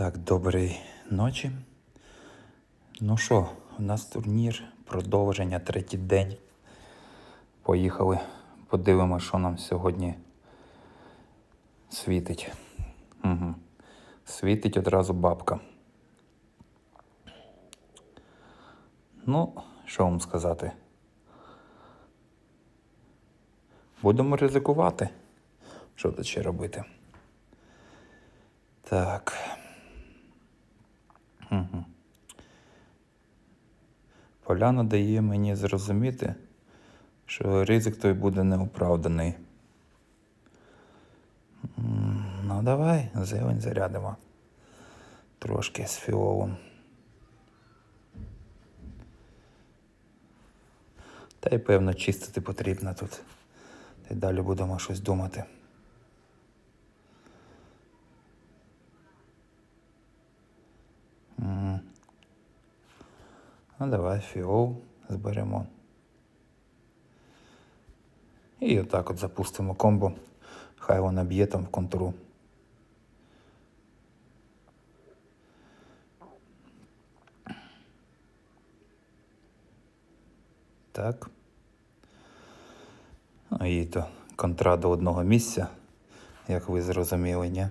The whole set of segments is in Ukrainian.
Так, доброї ночі. Ну що, у нас турнір, продовження, третій день. Поїхали, подивимося, що нам сьогодні світить. Угу. Світить одразу бабка. Ну, що вам сказати? Будемо ризикувати. Що тут ще робити? Так. Поляна дає мені зрозуміти, що ризик той буде неоправданий. Ну, давай, зелень зарядимо. Трошки з фіолом. Та й певно чистити потрібно тут. Та далі будемо щось думати. Ну, давай фіол зберемо. І отак от запустимо комбо. Хай вона б'є там в контру. Так. Ну і то контра до одного місця, як ви зрозуміли, ні?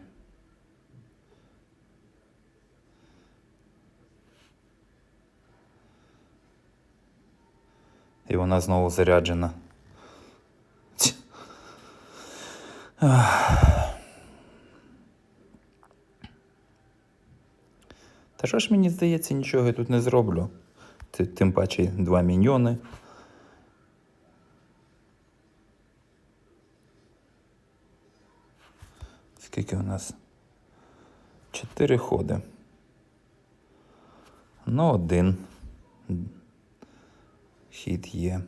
І вона знову заряджена. Та що ж мені здається, нічого я тут не зроблю. Тим паче два міньйони. Скільки у нас? Чотири ходи. Ну, один. Хід є.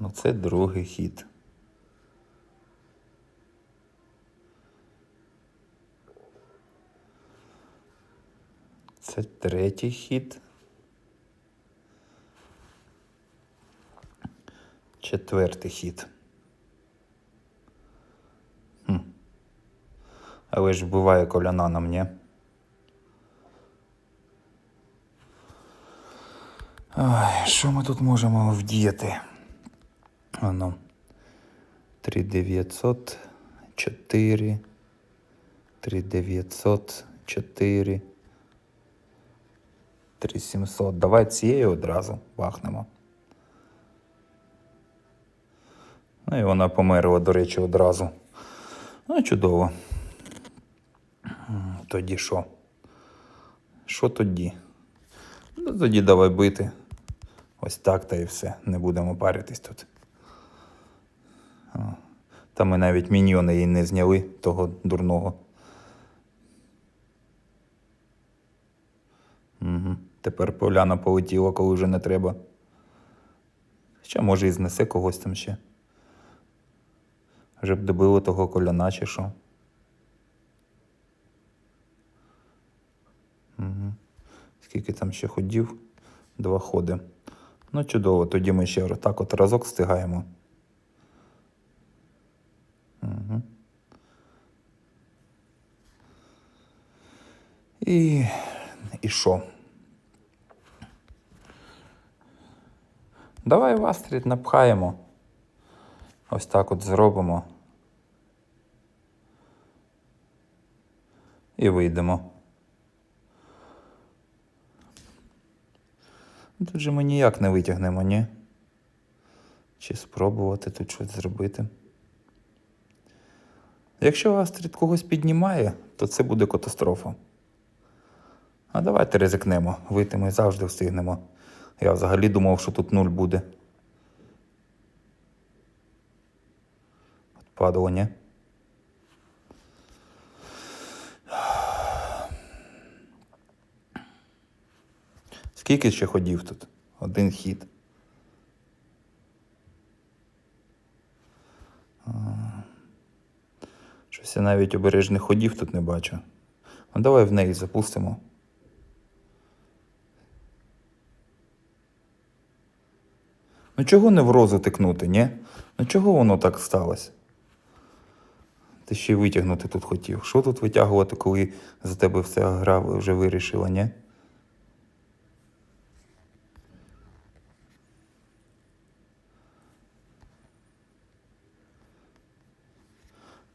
Ну, це другий хід. Це третій хід. Четвертий хід. Хм. Але ж буває коляна на мені. Ой, що ми тут можемо вдіяти? Ану. 3900, 4, 3900, 4, 3700. Давай цією одразу бахнемо. Ну і вона померла, до речі, одразу. Ну, чудово. Тоді що? Що тоді? Ну, тоді давай бити. Ось так та і все. Не будемо паритись тут. Та ми навіть міньйони їй не зняли того дурного. Угу. Тепер поляна полетіла, коли вже не треба. Ще може і знесе когось там ще. Вже б добило того коляна чи що. Угу. Скільки там ще ходів? Два ходи. Ну, чудово, тоді ми ще так от разок встигаємо. Угу. І. І що? Давай в Астрід напхаємо. Ось так от зробимо. І вийдемо. Тут же ми ніяк не витягнемо, ні? Чи спробувати тут щось зробити. Якщо Астрід когось піднімає, то це буде катастрофа. А давайте ризикнемо. Вийти ми завжди встигнемо. Я взагалі думав, що тут нуль буде. Падало, ні? Скільки ще ходів тут? Один хід. Щось я навіть обережних ходів тут не бачу. Ну давай в неї запустимо. Ну чого не в розу тикнути, ні? Ну чого воно так сталося? Ти ще й витягнути тут хотів. Що тут витягувати, коли за тебе вся гра вже вирішила, ні?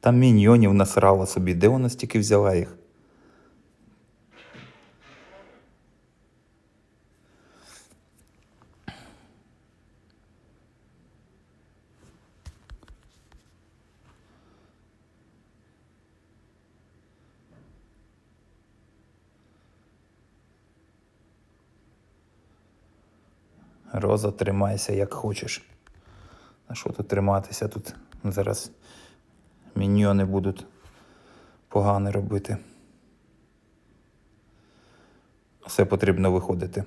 Там міньйонів насрала собі. Де вона стільки взяла їх? Роза, тримайся як хочеш. А що тут триматися? Тут зараз міньйони будуть погано робити. Все потрібно виходити.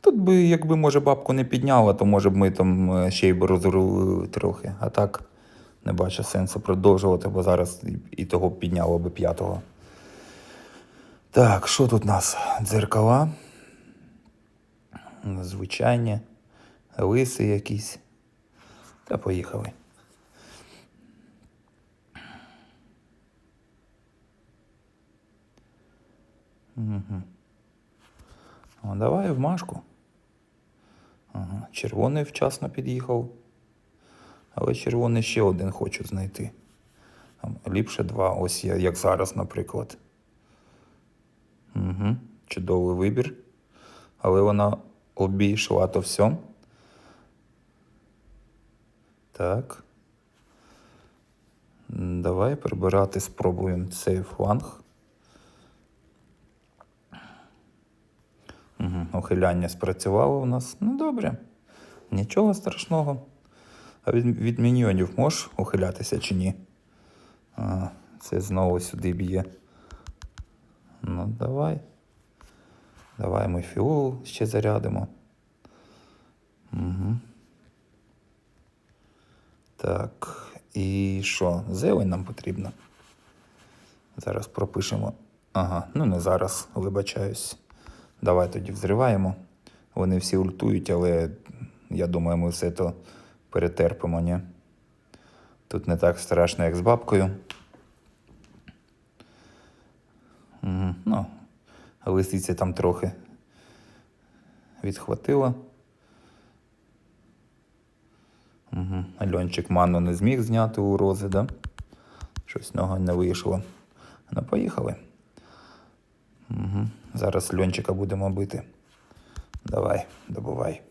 Тут би, якби, може, бабку не підняла, то може б ми там е, ще й розрулили трохи. А так не бачу сенсу продовжувати, бо зараз і- того підняло би п'ятого. Так, що тут у нас? Дзеркала. Звичайні, лиси якісь. Та поїхали. Угу. О, давай в Машку. Ага. Червоний вчасно під'їхав. Але червоний ще один хочу знайти. Ліпше два, ось я, як зараз, наприклад. Угу. Чудовий вибір. Але вона обійшла то все. Так. Давай прибирати, спробуємо цей фланг. Угу. Ухиляння спрацювало у нас. Ну добре. Нічого страшного. А від, від міньйонів можеш ухилятися чи ні? А, це знову сюди б'є. Ну, давай. Давай ми фіол ще зарядимо. Угу. Так. І що? Зелень нам потрібна. Зараз пропишемо. Ага, ну не зараз, вибачаюсь. Давай тоді взриваємо. Вони всі ультують, але я думаю, ми все то перетерпимо, ні? Тут не так страшно, як з бабкою. Ну, лисиці там трохи відхватило. Угу. Альончик ману не зміг зняти у рози, да? Щось з нього не вийшло. Ну, поїхали. Зараз льончика будемо бити. Давай, добувай.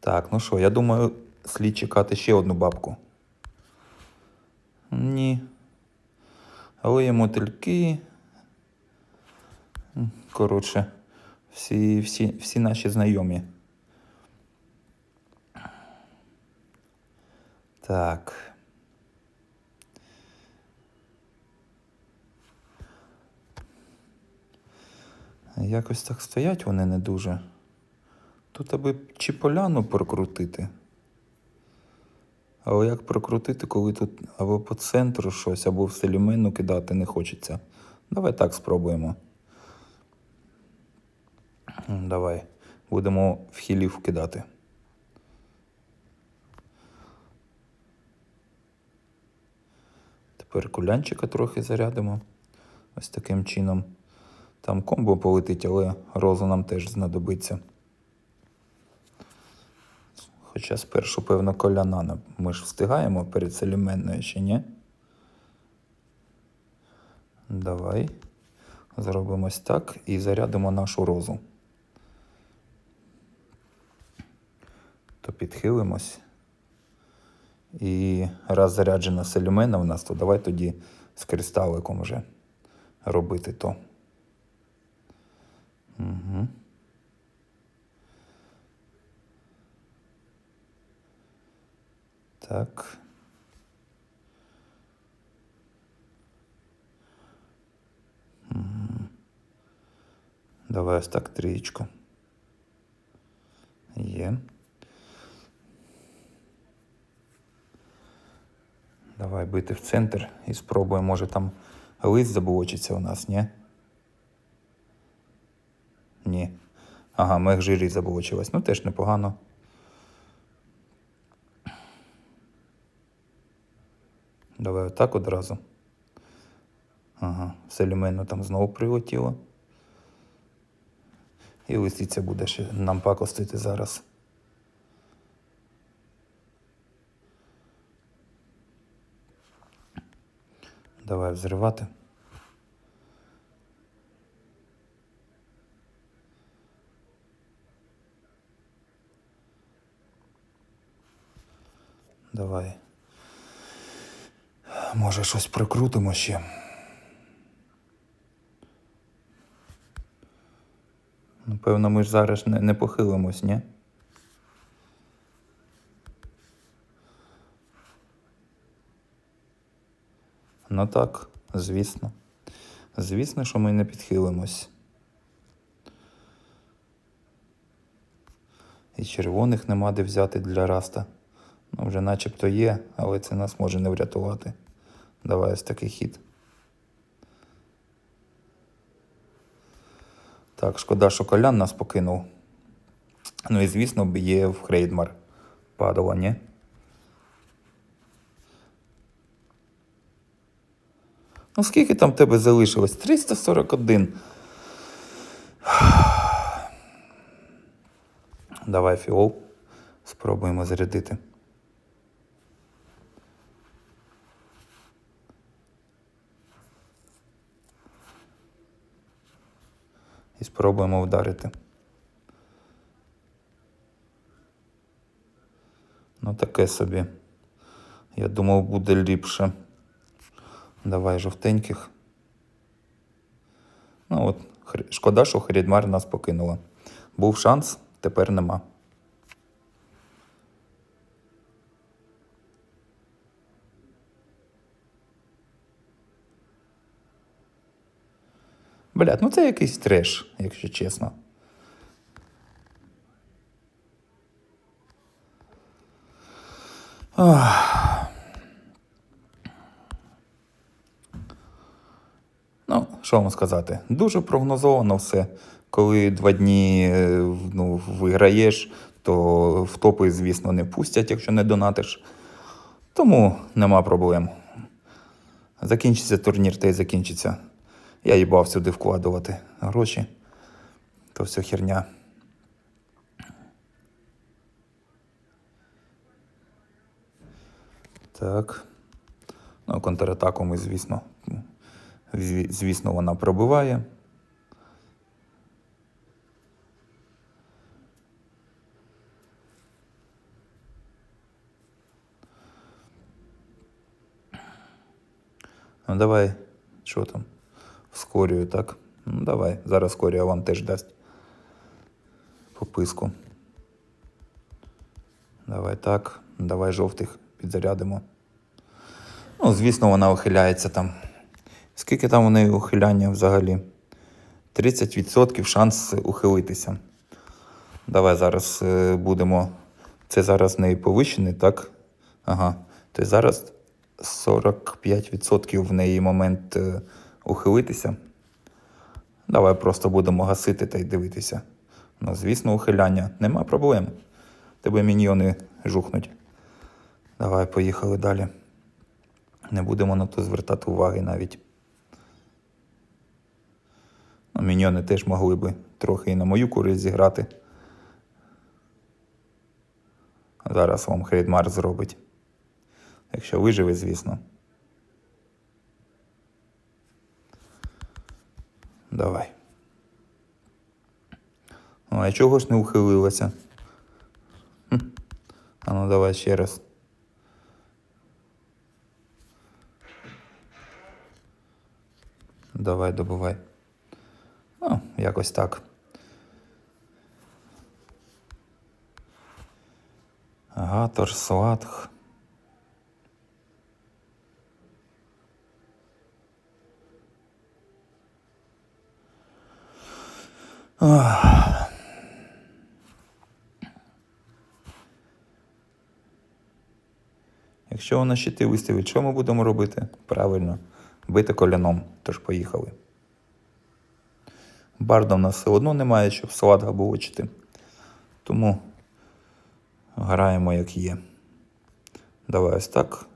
Так, ну що, я думаю, слід чекати ще одну бабку. Ні. Але є мотильки. Коротше, всі, всі, всі наші знайомі. Так. Якось так стоять вони не дуже. Тут аби чи поляну прокрутити. Але як прокрутити, коли тут або по центру щось, або в селімену кидати не хочеться. Давай так спробуємо. Давай. Будемо в хілів кидати. Тепер кулянчика трохи зарядимо. Ось таким чином. Там комбо полетить, але роза нам теж знадобиться. Хоча спершу, певно, коляна. Ми ж встигаємо перед селіменною ще ні? Давай. Зробимо ось так і зарядимо нашу розу. То підхилимось. І раз заряджена селімена у нас, то давай тоді з кристаликом вже робити то. Угу. Так. Давай ось так трієчку. Є. Давай бити в центр і спробуємо, може там лист заблочиться у нас, ні? Ні. Ага, мех в жирі заблочилась. Ну теж непогано. Давай отак одразу. Ага, селімейно там знову прилетіло. І лисиця буде ще нам пакостити зараз. Давай взривати. Давай. Може, щось прикрутимо ще. Напевно, ми ж зараз не, не похилимось, ні? Ну так, звісно. Звісно, що ми не підхилимось. І червоних нема де взяти для раста. Ну, вже начебто є, але це нас може не врятувати. Давай ось такий хід. Так, шкода, що колян нас покинув. Ну і звісно, б є в Хрейдмар падало, ні? Ну скільки там в тебе залишилось? 341. Давай фіол. Спробуємо зарядити. І спробуємо вдарити. Ну, таке собі. Я думав, буде ліпше. Давай жовтеньких. Ну от, шкода, що Хрідмар нас покинула. Був шанс, тепер нема. Блядь, ну це якийсь треш, якщо чесно. Ну, що вам сказати? Дуже прогнозовано все. Коли два дні е, ну, виграєш, то в топи, звісно, не пустять, якщо не донатиш. Тому нема проблем. Закінчиться турнір, та й закінчиться. Я їбав сюди вкладувати гроші. То все херня. Так. Ну, контратаку ми, звісно, звісно, вона пробиває. Ну, давай, що там? Скорію, так? Ну, давай. Зараз скорія вам теж дасть пописку. Давай так. Давай жовтих підзарядимо. Ну, звісно, вона ухиляється там. Скільки там у неї ухиляння взагалі? 30% шанс ухилитися. Давай зараз е, будемо. Це зараз в неї повищений, так? Ага. То зараз 45% в неї момент е, ухилитися. Давай просто будемо гасити та й дивитися. Ну, звісно, ухиляння. Нема проблем. Тебе міньйони жухнуть. Давай, поїхали далі. Не будемо на то звертати уваги навіть. Ну, міньйони теж могли би трохи і на мою користь зіграти. Зараз вам Хрейдмар зробить. Якщо виживе, звісно. Давай. Ну, а чого ж не ухилилася? А ну давай ще раз. Давай, добувай. Ну, якось так. Ага, тож Ах. Якщо вона щити виставить, що ми будемо робити? Правильно, бити коляном, тож поїхали. Барда в нас все одно немає, щоб салат був очити. Тому граємо як є. Давай ось так.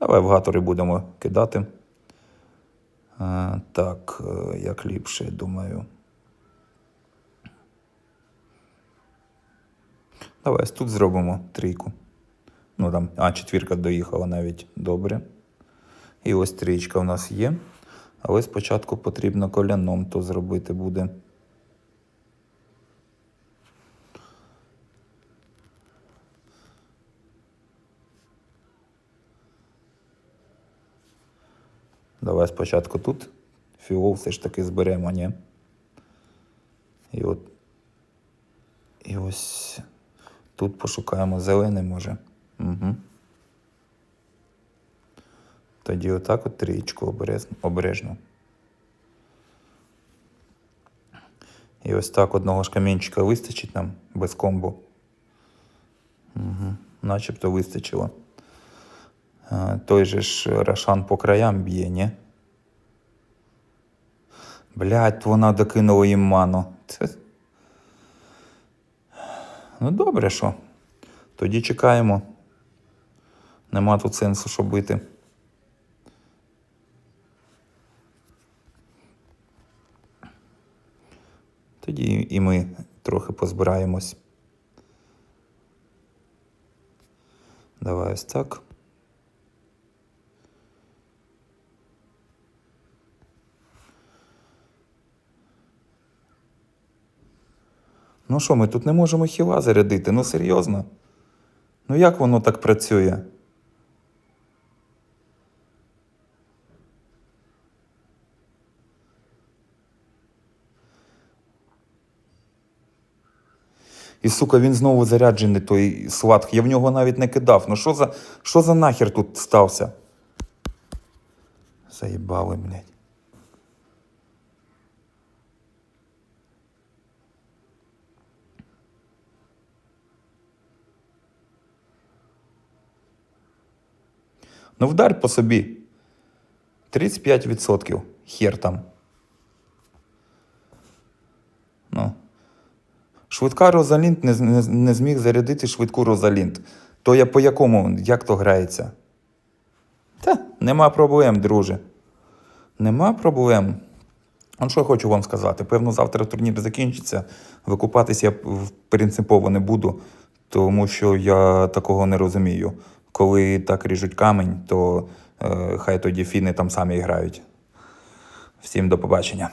Давай в гатори будемо кидати. А, так, е, як ліпше, думаю. Давай ось тут зробимо трійку. Ну там, а, четвірка доїхала навіть добре. І ось трієчка у нас є. Але спочатку потрібно коляном то зробити буде. Давай спочатку тут. Фіол все ж таки зберемо, ні? І от. І ось тут пошукаємо зелений, може. Угу. Тоді отак от трієчку обережно. І ось так одного ж камінчика вистачить нам без комбо. Угу. Начебто вистачило. Е, Той же ж Рошан по краям б'є, ні? Блядь, вона докинула їм ману. Це... Ну, добре, що. Тоді чекаємо. Нема тут сенсу, що бити. Тоді і ми трохи позбираємось. Давай ось так. Ну що, ми тут не можемо хіла зарядити? Ну серйозно? Ну як воно так працює? І сука, він знову заряджений той сладкий. Я в нього навіть не кидав. Ну що за, що за нахер тут стався? Заїбали, блядь. Ну вдарь по собі. 35%. Хер там. Ну. Швидка Розалінт не, не, не зміг зарядити швидку Розалінт. То я по якому, як то грається? Та, нема проблем, друже. Нема проблем. Он що я хочу вам сказати? Певно, завтра турнір закінчиться. Викупатись я принципово не буду, тому що я такого не розумію. Коли так ріжуть камінь, то е, хай тоді фіни там самі грають. Всім до побачення.